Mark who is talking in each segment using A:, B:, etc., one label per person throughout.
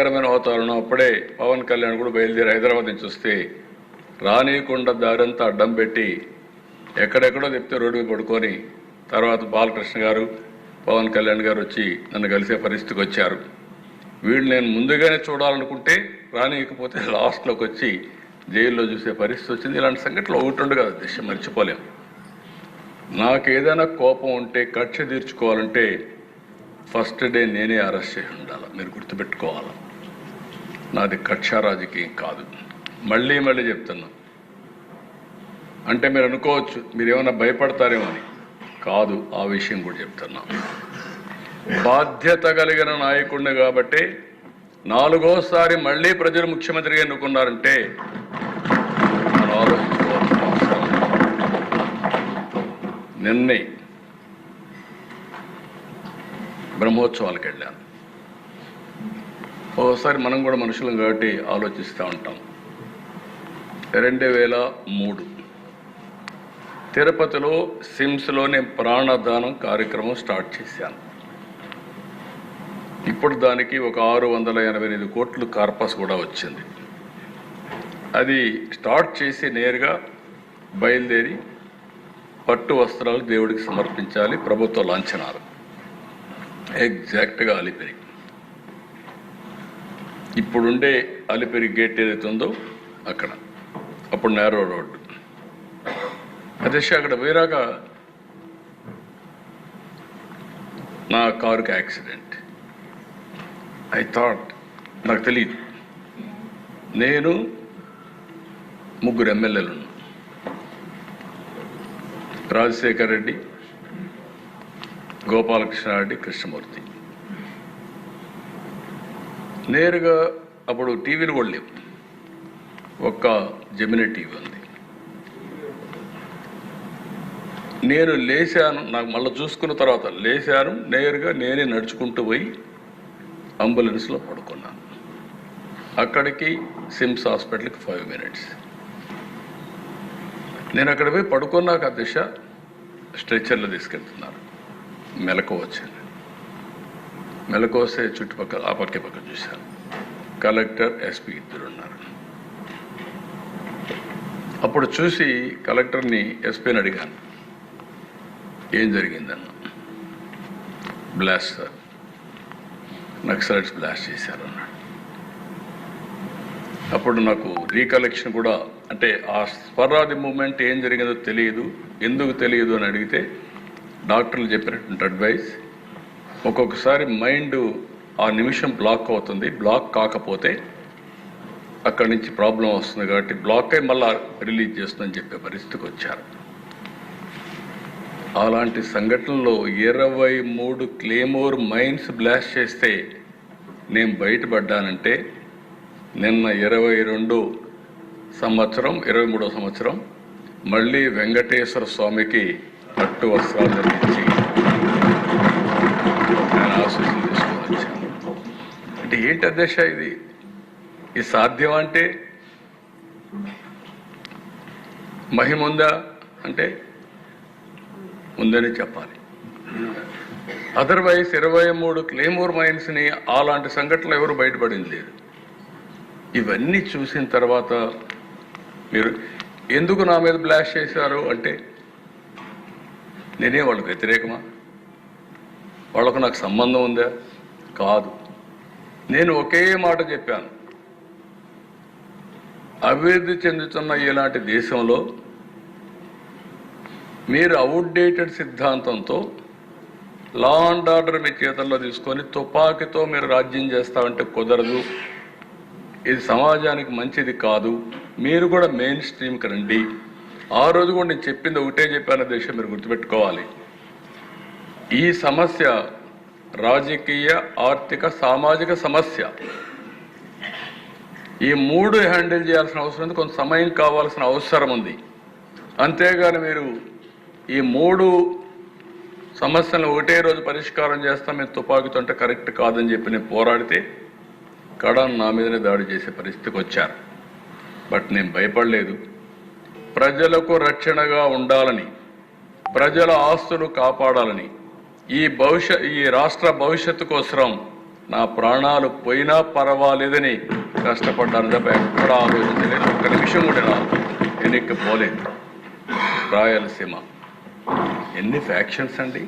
A: భయంకరమైన వాతావరణం అప్పుడే పవన్ కళ్యాణ్ కూడా బయలుదేరి హైదరాబాద్ నుంచి వస్తే రానియకుండా దారంతా అడ్డం పెట్టి ఎక్కడెక్కడో చెప్తే రోడ్డు మీద పడుకొని తర్వాత బాలకృష్ణ గారు పవన్ కళ్యాణ్ గారు వచ్చి నన్ను కలిసే పరిస్థితికి వచ్చారు. వీళ్ళు నేను ముందుగానే చూడాలనుకుంటే రానియకపోతే లాస్ట్లోకి వచ్చి జైల్లో చూసే పరిస్థితి వచ్చింది. ఇలాంటి సంఘటనలు ఒకటి ఉండదు కదా దిశ మర్చిపోలేం. నాకు ఏదైనా కోపం ఉంటే కక్ష తీర్చుకోవాలంటే ఫస్ట్ డే నేనే అరెస్ట్ చేసి ఉండాలి? మీరు గుర్తుపెట్టుకోవాలి? నాది కక్ష రాజకీయం కాదు. మళ్ళీ మళ్ళీ చెప్తున్నా. అంటే మీరు అనుకోవచ్చు మీరు ఏమైనా భయపడతారేమో అని. కాదు ఆ విషయం కూడా చెప్తున్నా. బాధ్యత కలిగిన నాయకుడిని కాబట్టి నాలుగోసారి మళ్ళీ ప్రజలు ముఖ్యమంత్రిగా ఎన్నుకున్నారంటే మనం ఆలోచించుకోవాల్సిన అవసరం నిన్నే బ్రహ్మోత్సవాలకు వెళ్ళాను. ఒకసారి మనం కూడా మనుషులం కాబట్టి ఆలోచిస్తూ ఉంటాం. రెండు వేల మూడు. తిరుపతిలో సిమ్స్లో నేను ప్రాణదానం కార్యక్రమం స్టార్ట్ చేశాను ఇప్పుడు దానికి ఒక ఆరు వందల ఎనభై ఎనిమిది కోట్లు కార్పస్ కూడా వచ్చింది. అది స్టార్ట్ చేసి నేరుగా బయలుదేరి పట్టు వస్త్రాలు దేవుడికి సమర్పించాలి ప్రభుత్వ లాంఛనాలు. ఎగ్జాక్ట్గా అలిపిరి. ఇప్పుడుండే అలిపిరి గేట్ ఏదైతే ఉందో అక్కడ. అప్పుడు నేరో రోడ్డు. అదే అక్కడ వేరాక నా కారుకి యాక్సిడెంట్. ఐ థాట్ నాకు తెలియదు నేను ముగ్గురు ఎమ్మెల్యేలు రాజశేఖర్ రెడ్డి గోపాలకృష్ణారెడ్డి కృష్ణమూర్తి. నేరుగా అప్పుడు టీవీలు కూడా లేవు. ఒక్క జమిన టీవీ ఉంది. నేను లేచాను నాకు మళ్ళీ చూసుకున్న తర్వాత లేచాను నేరుగా నేనే నడుచుకుంటూ పోయి అంబులెన్స్లో పడుకున్నాను. అక్కడికి సిమ్స్ హాస్పిటల్కి ఫైవ్ మినిట్స్. నేను అక్కడ పోయి పడుకున్నాక ఆ దిశ స్ట్రెచ్చర్లో తీసుకెళ్తున్నారు. మెలకు వచ్చాను మెలకు వస్తే చుట్టుపక్కల ఆ పక్క పక్క చూశాను. కలెక్టర్ ఎస్పీ ఇద్దరు ఉన్నారు. అప్పుడు చూసి కలెక్టర్ని ఎస్పీని అడిగాను. ఏం జరిగిందన్న? Blast sir. నక్సలైట్స్ బ్లాస్ట్ చేశారు అన్నాడు. అప్పుడు నాకు రీకలెక్షన్ కూడా అంటే ఆ స్వరాది మూమెంట్ ఏం జరిగిందో తెలియదు ఎందుకు తెలియదు అని అడిగితే డాక్టర్లు చెప్పినటువంటి అడ్వైస్ ఒక్కొక్కసారి మైండ్ ఆ నిమిషం బ్లాక్ అవుతుంది. బ్లాక్ కాకపోతే అక్కడి నుంచి ప్రాబ్లం వస్తుంది కాబట్టి బ్లాక్ అయి మళ్ళా రిలీజ్ చేస్తుందని చెప్పే పరిస్థితికి వచ్చారు. అలాంటి సంఘటనలో ఇరవై మూడు క్లేమోర్ మైన్స్ బ్లాస్ట్ చేస్తే నేను బయటపడ్డానంటే నిన్న ఇరవై రెండు సంవత్సరం ఇరవై మూడో సంవత్సరం మళ్ళీ వెంకటేశ్వర స్వామికి పట్టు వస్త్రాలు ధరించి నేను ఆశీస్సులు తీసుకొని వచ్చాను అంటే ఏంటి అధ్యక్ష ఇది? ఇది సాధ్యం అంటే? మహిమ ఉందా అంటే? ఉందని చెప్పాలి. అదర్వైజ్ ఇరవై మూడు క్లేమోర్ మైన్స్ని అలాంటి సంఘటనలు ఎవరు బయటపడింది లేదు. ఇవన్నీ చూసిన తర్వాత మీరు ఎందుకు నా మీద బ్లాష్ చేశారు అంటే నేనే వాళ్ళకి వ్యతిరేకమా? వాళ్ళకు నాకు సంబంధం ఉందా? కాదు. నేను ఒకే మాట చెప్పాను. అభివృద్ధి చెందుతున్న ఇలాంటి దేశంలో మీరు అవుట్డేటెడ్ సిద్ధాంతంతో లా అండ్ ఆర్డర్ మీ చేతుల్లో తీసుకొని తుపాకీతో మీరు రాజ్యం చేస్తామంటే కుదరదు. ఇది సమాజానికి మంచిది కాదు. మీరు కూడా మెయిన్ స్ట్రీమ్కి రండి. ఆ రోజు కూడా నేను చెప్పింది ఒకటే చెప్పాను దేశం మీరు గుర్తుపెట్టుకోవాలి. ఈ సమస్య రాజకీయ ఆర్థిక సామాజిక సమస్య. ఈ మూడు హ్యాండిల్ చేయాల్సిన అవసరం ఉంది. కొంత సమయం కావాల్సిన అవసరం ఉంది. అంతేగాని మీరు ఈ మూడు సమస్యలను ఒకటే రోజు పరిష్కారం చేస్తాం. మేము తుపాకీతో అంటే కరెక్ట్ కాదని చెప్పి నేను పోరాడితే కడాన్ నా మీదనే దాడి చేసే పరిస్థితికి వచ్చారు. బట్ నేను భయపడలేదు. ప్రజలకు రక్షణగా ఉండాలని ప్రజల ఆస్తులు కాపాడాలని ఈ భవిష్య ఈ రాష్ట్ర భవిష్యత్తు కోసం నా ప్రాణాలు పోయినా పర్వాలేదని కష్టపడ్డాను తప్ప ఎక్కడ ఆలోచించలేదు ఒక్క నిమిషం కూడా నా వెనక్కి పోలేదు రాయలసీమ. ఎన్ని ఫ్యాక్షన్స్ అండి?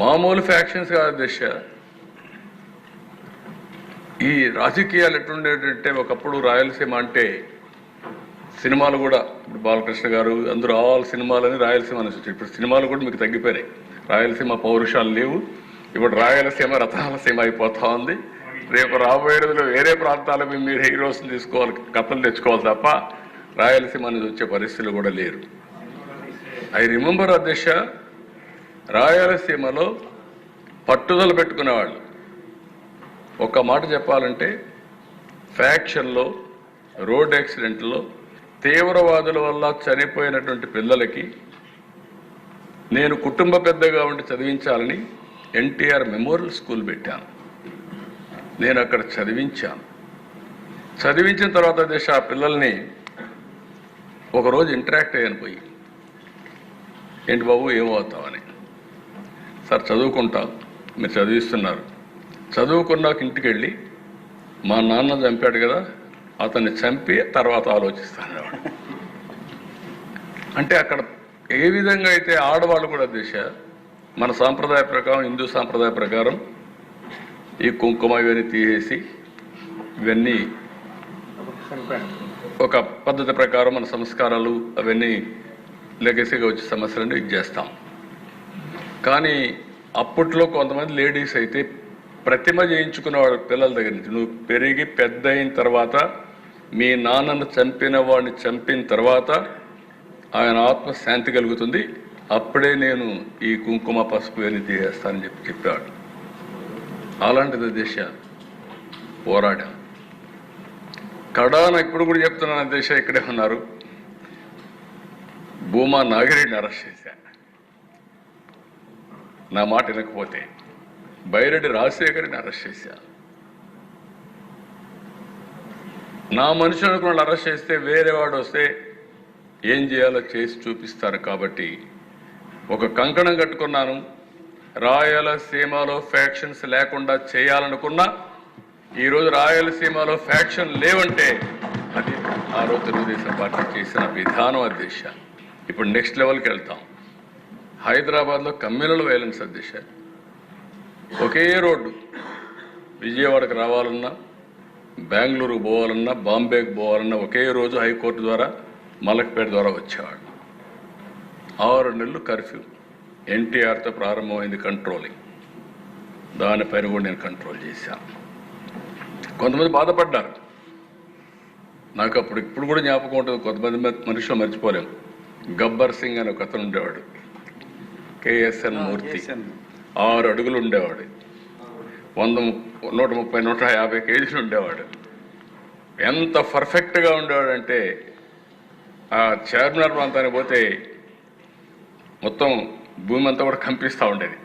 A: మామూలు ఫ్యాక్షన్స్ కాదు దిశ. ఈ రాజకీయాలు ఎట్లుండేటంటే ఒకప్పుడు రాయలసీమ అంటే సినిమాలు కూడా ఇప్పుడు బాలకృష్ణ గారు అందరూ ఆల్ సినిమాలని రాయలసీమ అని వచ్చాయి ఇప్పుడు సినిమాలు కూడా మీకు తగ్గిపోయినాయి. రాయలసీమ పౌరుషాలు లేవు. ఇప్పుడు రాయలసీమ రతనాలసీమ అయిపోతా ఉంది రేపు రాబోయే రోజుల్లో వేరే ప్రాంతాల మీద మీరు హీరోస్ని తీసుకోవాలి కథలు తెచ్చుకోవాలి తప్ప రాయలసీమ అనేది వచ్చే పరిస్థితులు కూడా లేరు. ఐ రిమెంబర్ అధ్యక్ష రాయలసీమలో పట్టుదల పెట్టుకునేవాళ్ళు. ఒక మాట చెప్పాలంటే ఫ్యాక్షన్లో రోడ్ యాక్సిడెంట్లో తీవ్రవాదుల వల్ల చనిపోయినటువంటి పిల్లలకి నేను కుటుంబ పెద్దగా ఉండి చదివించాలని ఎన్టీఆర్ మెమోరియల్ స్కూల్ పెట్టాను. నేను అక్కడ చదివించాను. చదివించిన తర్వాత దేశ ఆ పిల్లల్ని ఒకరోజు ఇంటరాక్ట్ అయ్యాను పోయి. ఏంటి బాబు ఏమవుతావని సార్ చదువుకుంటాం. మీరు చదివిస్తున్నారు. చదువుకున్నాక ఇంటికి వెళ్ళి మా నాన్న చంపాడు కదా అతన్ని చంపి తర్వాత ఆలోచిస్తాను. అంటే అక్కడ ఏ విధంగా అయితే ఆడవాళ్ళు కూడా దిశ మన సాంప్రదాయ ప్రకారం హిందూ సాంప్రదాయ ప్రకారం ఈ కుంకుమ ఇవన్నీ తీసేసి ఇవన్నీ ఒక పద్ధతి ప్రకారం మన సంస్కారాలు అవన్నీ లెగసీగా వచ్చే సమస్యలను ఇది చేస్తాం. కానీ అప్పట్లో కొంతమంది లేడీస్ అయితే ప్రతిమ చేయించుకున్న వాడు పిల్లల దగ్గర నుంచి నువ్వు పెరిగి పెద్ద అయిన తర్వాత మీ నాన్నను చంపిన వాడిని చంపిన తర్వాత ఆయన ఆత్మ శాంతి కలుగుతుంది. అప్పుడే నేను ఈ కుంకుమ పసుపు అని తీసేస్తానని చెప్పి చెప్పాడు. అలాంటిది పోరాడా కడా కడాన ఇప్పుడు కూడా చెప్తున్నాను దేశ ఇక్కడే ఉన్నారు. భూమా నాగిరెడ్డిని అరెస్ట్ చేశా. నా మాట వినకపోతే బైరెడ్డి రాజశేఖర్ని అరెస్ట్ చేశా. నా మనిషి అనుకున్న అరెస్ట్ చేస్తే వేరే వాడు వస్తే ఏం చేయాలో చేసి చూపిస్తారు కాబట్టి ఒక కంకణం కట్టుకున్నాను. రాయలసీమలో ఫ్యాక్షన్స్ లేకుండా చేయాలనుకున్నా ఈరోజు రాయలసీమలో ఫ్యాక్షన్ లేవంటే అది ఆ రోజు తెలుగుదేశం పార్టీ చేసిన విధానం అధ్యక్ష. ఇప్పుడు నెక్స్ట్ లెవెల్కి వెళ్తాం. హైదరాబాద్లో కమ్యూనల్ వైలెన్స్ అధ్యక్ష. ఒకే రోడ్డు. విజయవాడకు రావాలన్నా బెంగళూరుకు పోవాలన్నా బాంబేకి పోవాలన్నా ఒకే రోజు హైకోర్టు ద్వారా మలక్పేట ద్వారా వచ్చేవాడు. ఆరు నెలలు కర్ఫ్యూ. ఎన్టీఆర్తో ప్రారంభమైంది కంట్రోలింగ్. దానిపైన కూడా నేను కంట్రోల్ చేశాను కొంతమంది బాధపడ్డారు. నాకు అప్పుడు ఇప్పుడు కూడా జ్ఞాపకం ఉంటుంది. కొంతమంది మనుషులు మర్చిపోలేము. గబ్బర్ సింగ్ అని ఒక అతను ఉండేవాడు. కేఎస్ఎన్ మూర్తి. ఆరు అడుగులు ఉండేవాడు. వంద ము- నూట ముప్పై నూట యాభై కేజీలు ఉండేవాడు. ఎంత పర్ఫెక్ట్గా ఉండేవాడంటే ఆ చార్మినార్ ప్రాంతానికి పోతే మొత్తం భూమి అంతా కూడా కంపిస్తూ ఉండేది.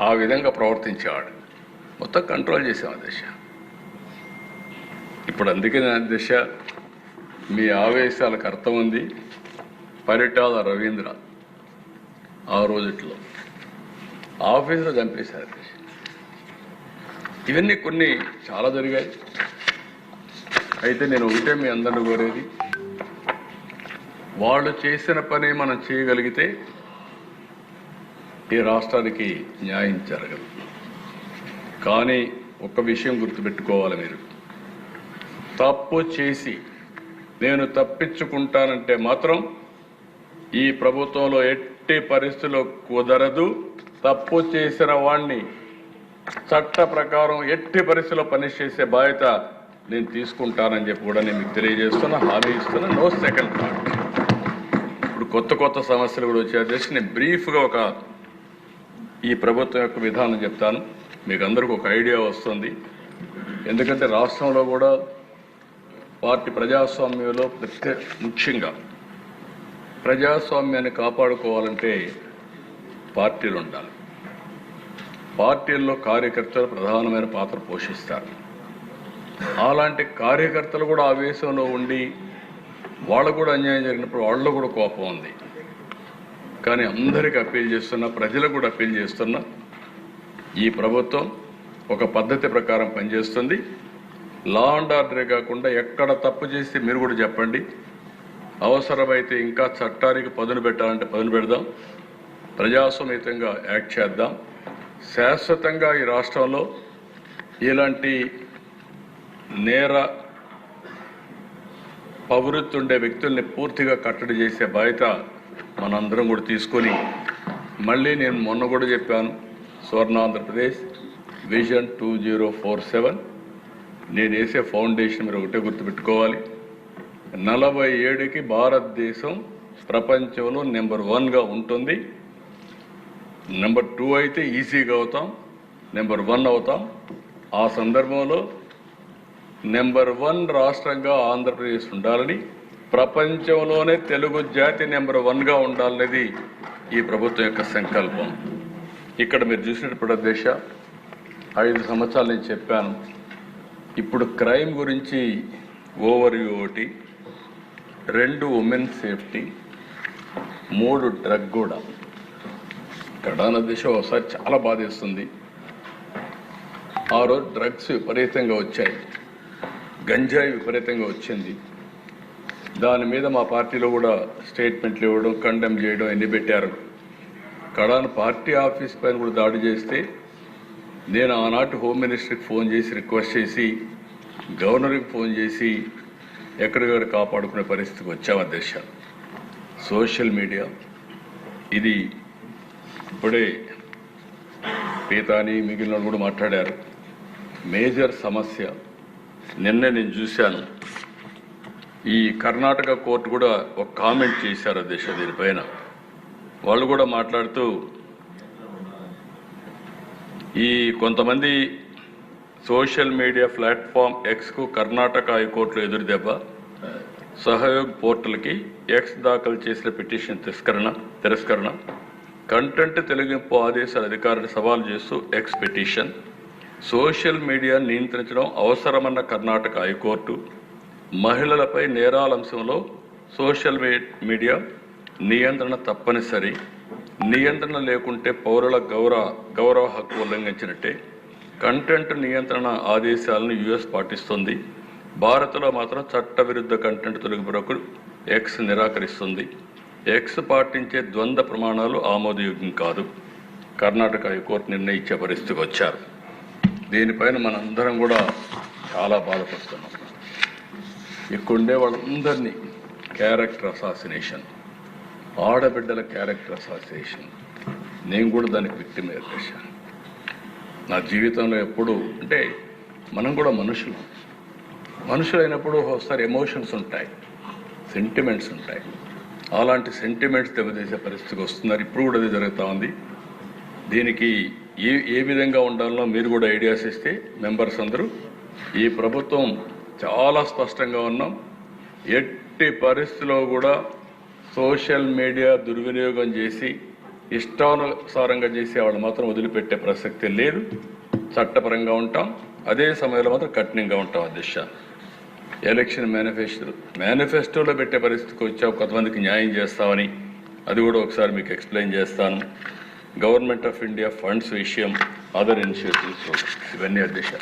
A: ఆ విధంగా ప్రవర్తించేవాడు. మొత్తం కంట్రోల్ చేసాం ఆ దిశ. ఇప్పుడు అందుకే నా దిశ మీ ఆవేశాలకు అర్థం ఉంది. పరిటాల రవీంద్ర ఆ రోజుట్లో ఆఫీసులో చంపేశారు ఇవన్నీ కొన్ని చాలా జరిగాయి. అయితే నేను ఒకటే మీ అందరిని కోరేది. వాళ్ళు చేసిన పని మనం చేయగలిగితే ఈ రాష్ట్రానికి న్యాయం జరగదు. కానీ ఒక విషయం గుర్తుపెట్టుకోవాలి మీరు. తప్పు చేసి నేను తప్పించుకుంటానంటే మాత్రం ఈ ప్రభుత్వంలో ఎట్టి పరిస్థితుల్లో కుదరదు. తప్పు చేసిన వాణ్ణి చట్ట ప్రకారం ఎట్టి పరిస్థితుల్లో పనిష్ చేసే బాధ్యత నేను తీసుకుంటానని చెప్పి కూడా నేను మీకు తెలియజేస్తున్నా. హామీ ఇస్తున్నా. No second thought. కొత్త కొత్త సమస్యలు కూడా వచ్చాయి. జస్ట్ నేను బ్రీఫ్గా ఒక ఈ ప్రభుత్వం యొక్క విధానం చెప్తాను. మీకు అందరికీ ఒక ఐడియా వస్తుంది. ఎందుకంటే రాష్ట్రంలో కూడా పార్టీ ప్రజాస్వామ్యంలో ప్రత్యే ముఖ్యంగా ప్రజాస్వామ్యాన్ని కాపాడుకోవాలంటే పార్టీలు ఉండాలి. పార్టీల్లో కార్యకర్తలు ప్రధానమైన పాత్ర పోషిస్తారు. అలాంటి కార్యకర్తలు కూడా ఆవేశంలో ఉండి వాళ్ళకు కూడా అన్యాయం జరిగినప్పుడు వాళ్ళలో కూడా కోపం ఉంది. కానీ అందరికీ అప్పీల్ చేస్తున్నా ప్రజలకు కూడా అప్పీల్ చేస్తున్నా ఈ ప్రభుత్వం ఒక పద్ధతి ప్రకారం పనిచేస్తుంది. లా అండ్ ఆర్డరే కాకుండా ఎక్కడ తప్పు చేస్తే మీరు కూడా చెప్పండి. అవసరమైతే ఇంకా చట్టానికి పదును పెట్టాలంటే పదును పెడదాం. ప్రజాస్వామ్యతంగా యాక్ట్ చేద్దాం. శాశ్వతంగా ఈ రాష్ట్రంలో ఇలాంటి నేర పౌరత్వం ఉండే వ్యక్తుల్ని పూర్తిగా కట్టడి చేసే బాధ్యత మనందరం కూడా తీసుకొని మళ్ళీ నేను మొన్న కూడా చెప్పాను Swarna Andhra Pradesh vision two zero four seven నేను వేసే ఫౌండేషన్ మీరు ఒకటే గుర్తుపెట్టుకోవాలి. నలభై ఏడుకి భారతదేశం ప్రపంచంలో నెంబర్ వన్గా ఉంటుంది. నెంబర్ టూ అయితే ఈజీగా అవుతాం. నెంబర్ వన్ అవుతాం. ఆ సందర్భంలో నెంబర్ వన్ రాష్ట్రంగా ఆంధ్రప్రదేశ్ ఉండాలని ప్రపంచంలోనే తెలుగు జాతి నెంబర్ వన్గా ఉండాలనేది ఈ ప్రభుత్వం యొక్క సంకల్పం. ఇక్కడ మీరు చూసినప్పుడు దేశ ఐదు సంవత్సరాలు నేను చెప్పాను. ఇప్పుడు క్రైమ్ గురించి ఓవర్ ఒకటి రెండు ఉమెన్ సేఫ్టీ మూడు డ్రగ్ కూడా కడాన దిశ ఒకసారి చాలా బాధేస్తుంది. ఆ రోజు డ్రగ్స్ విపరీతంగా వచ్చాయి. గంజాయి విపరీతంగా వచ్చింది. దాని మీద మా పార్టీలో కూడా స్టేట్మెంట్లు ఇవ్వడం కండెమ్ చేయడం అన్ని పెట్టారు. కడాన పార్టీ ఆఫీస్ పైన కూడా దాడి చేస్తే నేను ఆనాటి హోమ్ మినిస్టర్కి ఫోన్ చేసి రిక్వెస్ట్ చేసి గవర్నర్కి ఫోన్ చేసి ఎక్కడికక్కడ కాపాడుకునే పరిస్థితికి వచ్చాం అధ్యక్ష. Social media. ఇది ఇప్పుడే పీతాని మిగిలిన వాళ్ళు కూడా మాట్లాడారు. మేజర్ సమస్య నిన్న నేను చూశాను. ఈ కర్ణాటక కోర్టు కూడా ఒక కామెంట్ చేశారు దిశ దీనిపైన. వాళ్ళు కూడా మాట్లాడుతూ ఈ కొంతమంది సోషల్ మీడియా ప్లాట్ఫామ్ ఎక్స్కు కర్ణాటక హైకోర్టులో ఎదురు దెబ్బ సహయోగ్ పోర్టల్కి ఎక్స్ దాఖలు చేసిన పిటిషన్ తిరస్కరణ తిరస్కరణ కంటెంట్ తొలగింపు ఆదేశాల అధికారులు సవాల్ చేస్తూ ఎక్స్ పిటిషన్ సోషల్ మీడియా నియంత్రించడం అవసరమన్న కర్ణాటక హైకోర్టు మహిళలపై నేరాల అంశంలో సోషల్ మీడియా నియంత్రణ తప్పనిసరి. నియంత్రణ లేకుంటే పౌరుల గౌరవ గౌరవ హక్కు ఉల్లంఘించినట్టే. కంటెంట్ నియంత్రణ ఆదేశాలను యుఎస్ పాటిస్తుంది. భారత్లో మాత్రం చట్టవిరుద్ధ కంటెంట్ తొలగింపునకు ఎక్స్ నిరాకరిస్తుంది. ఎక్స్ పాటించే ద్వంద్వ ప్రమాణాలు ఆమోదయోగ్యం కాదు. కర్ణాటక హైకోర్టు నిర్ణయించే పరిస్థితికి వచ్చారు. దీనిపైన మనందరం కూడా చాలా బాధపడుతున్నాం. ఇక్కడుండే వాళ్ళందరినీ క్యారెక్టర్ అసాసినేషన్ ఆడబిడ్డల క్యారెక్టర్ అసాసినేషన్ నేను కూడా దానికి వ్యక్తి చేశాను. నా జీవితంలో ఎప్పుడు అంటే మనం కూడా మనుషులు. మనుషులైనప్పుడు ఒకసారి ఎమోషన్స్ ఉంటాయి సెంటిమెంట్స్ ఉంటాయి. అలాంటి సెంటిమెంట్స్ దెబ్బతీసే పరిస్థితికి వస్తున్నారు. ఇప్పుడు కూడా అది జరుగుతూ ఉంది. దీనికి ఏ ఏ విధంగా ఉండాలనో మీరు కూడా ఐడియాస్ ఇస్తే మెంబర్స్ అందరూ ఈ ప్రభుత్వం చాలా స్పష్టంగా ఉన్నాం. ఎట్టి పరిస్థితిలో కూడా సోషల్ మీడియా దుర్వినియోగం చేసి ఇష్టానుసారంగా చేసి వాళ్ళు మాత్రం వదిలిపెట్టే ప్రసక్తి లేదు. చట్టపరంగా ఉంటాం. అదే సమయంలో మాత్రం కఠినంగా ఉంటాం అధ్యక్ష ఎలక్షన్ మేనిఫెస్టో మేనిఫెస్టోలో పెట్టే పరిస్థితికి వచ్చావు కొంతమందికి న్యాయం చేస్తామని అది కూడా ఒకసారి మీకు ఎక్స్ప్లెయిన్ చేస్తాను. గవర్నమెంట్ ఆఫ్ ఇండియా ఫండ్స్ విషయం అదర్ ఇనిషియేటివ్స్ ఇవన్నీ అధ్యక్ష